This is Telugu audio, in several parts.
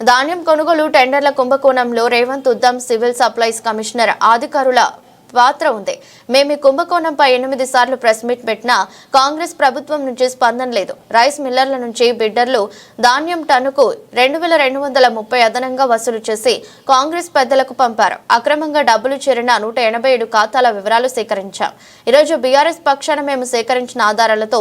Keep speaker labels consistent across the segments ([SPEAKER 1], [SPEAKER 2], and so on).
[SPEAKER 1] ధాన్యం కొనుగోలు టెండర్ల కుంభకోణంలో Revanth Uttam civil supplies commissioner అధికారుల పాత్ర ఉంది. మేము కుంభకోణంపై ఎనిమిది సార్లు ప్రెస్ మీట్ పెట్టినా కాంగ్రెస్ ప్రభుత్వం నుంచి స్పందన లేదు. రైస్ మిల్లర్ల నుంచి బిడ్డర్లు ధాన్యం టన్నుకు రెండు వేల రెండు వందల ముప్పై అదనంగా వసూలు చేసి కాంగ్రెస్ పెద్దలకు పంపారు. అక్రమంగా డబ్బులు చేరిన నూట ఎనభై ఏడు ఖాతాల వివరాలు సేకరించాం. ఈరోజు బీఆర్ఎస్ పక్షాన మేము సేకరించిన ఆధారాలతో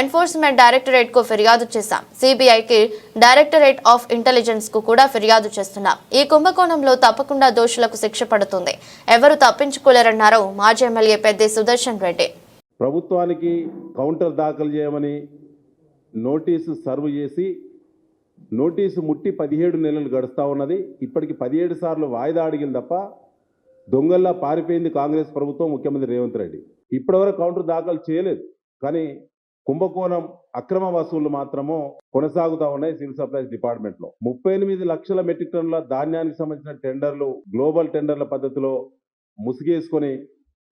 [SPEAKER 1] ఎన్ఫోర్స్మెంట్ డైరెక్టరేట్కు ఫిర్యాదు చేశాం. సిబిఐకి డైరెక్టరేట్ ఆఫ్ ఇంటెలిజెన్స్కు కూడా ఫిర్యాదు చేస్తున్నాం. ఈ కుంభకోణంలో తప్పకుండా దోషులకు శిక్ష పడుతుంది. ఎవరు తప్పించుకోలేరు తప్పించుకోలేరన్నారు మాజీ ఎమ్మెల్యే పెద్ది సుదర్శన్ రెడ్డి.
[SPEAKER 2] ప్రభుత్వానికి కౌంటర్ దాఖలు చేయమని నోటీసు సర్వ్ చేసి నోటీసు ముట్టి పదిహేడు నెలలు గడుస్తూ ఉన్నది. ఇప్పటికి పదిహేడు సార్లు వాయిదా అడిగింది తప్ప దొంగల్లా పారిపోయింది కాంగ్రెస్ ప్రభుత్వం ముఖ్యమంత్రి రేవంత్ రెడ్డి. ఇప్పటివరకు కౌంటర్ దాఖలు చేయలేదు. కానీ కుంభకోణం అక్రమ వసూళ్ళు మాత్రము కొనసాగుతా ఉన్నాయి సివిల్ సప్లైస్ డిపార్ట్మెంట్లో ముప్పై ఎనిమిది లక్షల మెట్రిక్ టన్నుల ధాన్యానికి సంబంధించిన టెండర్లు గ్లోబల్ టెండర్ల పద్ధతిలో ముసుగేసుకొని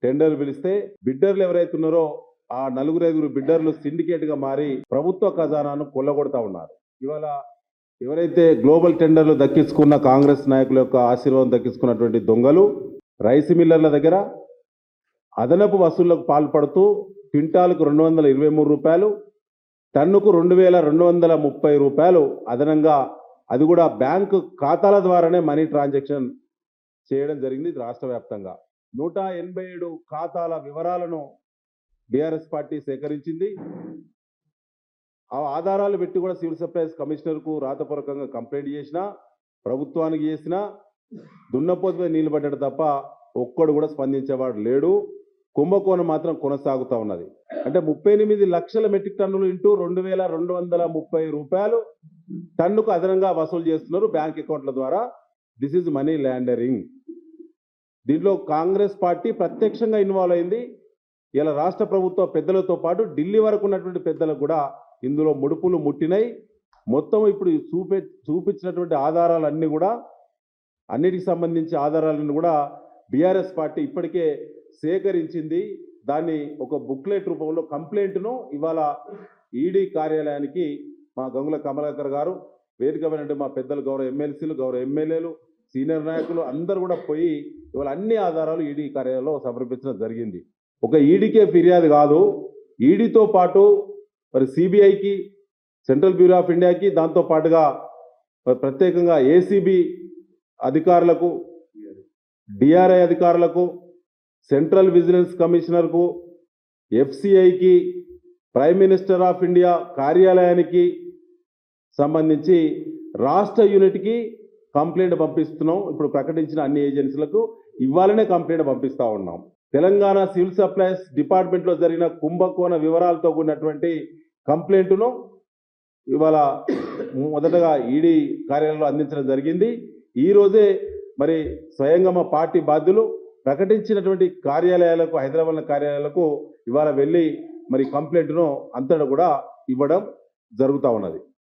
[SPEAKER 2] టెండర్లు పిలిస్తే బిడ్డర్లు ఎవరైతే ఉన్నారో ఆ నలుగురు ఐదుగురు బిడ్డర్లు సిండికేట్గా మారి ప్రభుత్వ ఖజానాను కొల్లగొడతా ఉన్నారు. ఇవాళ ఎవరైతే గ్లోబల్ టెండర్లు దక్కించుకున్న కాంగ్రెస్ నాయకుల యొక్క ఆశీర్వాదం దక్కించుకున్నటువంటి దొంగలు రైస్ మిల్లర్ల దగ్గర అదనపు వసూళ్ళకు పాల్పడుతూ క్వింటాలకు రెండు వందల ఇరవై మూడు రూపాయలు టన్నుకు రెండు వేల రెండు వందల ముప్పై రూపాయలు అదనంగా అది కూడా బ్యాంకు ఖాతాల ద్వారానే మనీ ట్రాన్సాక్షన్ చేయడం జరిగింది రాష్ట్ర వ్యాప్తంగా. నూట ఎనభై ఏడు ఖాతాల వివరాలను బీఆర్ఎస్ పార్టీ సేకరించింది. ఆ ఆధారాలు పెట్టి కూడా సివిల్ సప్లైస్ కమిషనర్కు రాతపూర్వకంగా కంప్లైంట్ చేసినా ప్రభుత్వానికి చేసిన దున్నపోతు మీద నీళ్ళు పడ్డాడు తప్ప ఒక్కడు కూడా స్పందించేవాడు లేడు. కుంభకోణం మాత్రం కొనసాగుతూ ఉన్నది. అంటే ముప్పై ఎనిమిది లక్షల మెట్రిక్ టన్నులు ఇంటూ రెండు వేల రెండు వందల ముప్పై రూపాయలు టన్నుకు అదనంగా వసూలు చేస్తున్నారు బ్యాంక్ అకౌంట్ల ద్వారా. దిస్ ఈజ్ మనీ ల్యాండరింగ్ దీనిలో కాంగ్రెస్ పార్టీ ప్రత్యక్షంగా ఇన్వాల్వ్ అయింది. ఇలా రాష్ట్ర ప్రభుత్వ పెద్దలతో పాటు ఢిల్లీ వరకు ఉన్నటువంటి పెద్దలకు కూడా ఇందులో ముడుపులు ముట్టినాయి. మొత్తం ఇప్పుడు చూపే చూపించినటువంటి ఆధారాలన్నీ కూడా అన్నిటికి సంబంధించి ఆధారాలను కూడా బీఆర్ఎస్ పార్టీ ఇప్పటికే సేకరించింది. దాన్ని ఒక బుక్లెట్ రూపంలో కంప్లైంట్ను ఇవాళ ఈడీ కార్యాలయానికి మా గంగుల కమలాకర్ గారు వేదికమైనటువంటి మా పెద్దలు గౌరవ ఎమ్మెల్సీలు గౌరవ ఎమ్మెల్యేలు సీనియర్ నాయకులు అందరూ కూడా పోయి ఇవాళ అన్ని ఆధారాలు ఈడీ కార్యాలయంలో సమర్పించడం జరిగింది. ఒక ఈడీకే ఫిర్యాదు కాదు ఈడీతో పాటు మరి సిబిఐకి సెంట్రల్ బ్యూరో ఆఫ్ ఇండియాకి దాంతో పాటుగా మరి ప్రత్యేకంగా ఏసీబీ అధికారులకు డిఆర్ఐ అధికారులకు సెంట్రల్ విజిలెన్స్ కమిషనర్కు ఎఫ్సిఐకి ప్రైమ్ మినిస్టర్ ఆఫ్ ఇండియా కార్యాలయానికి సంబంధించి రాష్ట్ర యూనిట్కి కంప్లైంట్ పంపిస్తున్నాం. ఇప్పుడు ప్రకటించిన అన్ని ఏజెన్సీలకు ఇవ్వాలనే కంప్లైంట్ పంపిస్తా ఉన్నాం. తెలంగాణ సివిల్ సప్లైస్ డిపార్ట్మెంట్లో జరిగిన కుంభకోణ వివరాలతో కూడినటువంటి కంప్లైంట్ను ఇవాళ మొదటగా ఈడీ కార్యాలయంలో అందించడం జరిగింది. ఈరోజే మరి స్వయంగా మా పార్టీ బాధ్యులు ప్రకటించినటువంటి కార్యాలయాలకు హైదరాబాద్ కార్యాలయాలకు ఇవాళ వెళ్ళి మరి కంప్లైంట్ను అంతటా కూడా ఇవ్వడం జరుగుతూ ఉన్నది.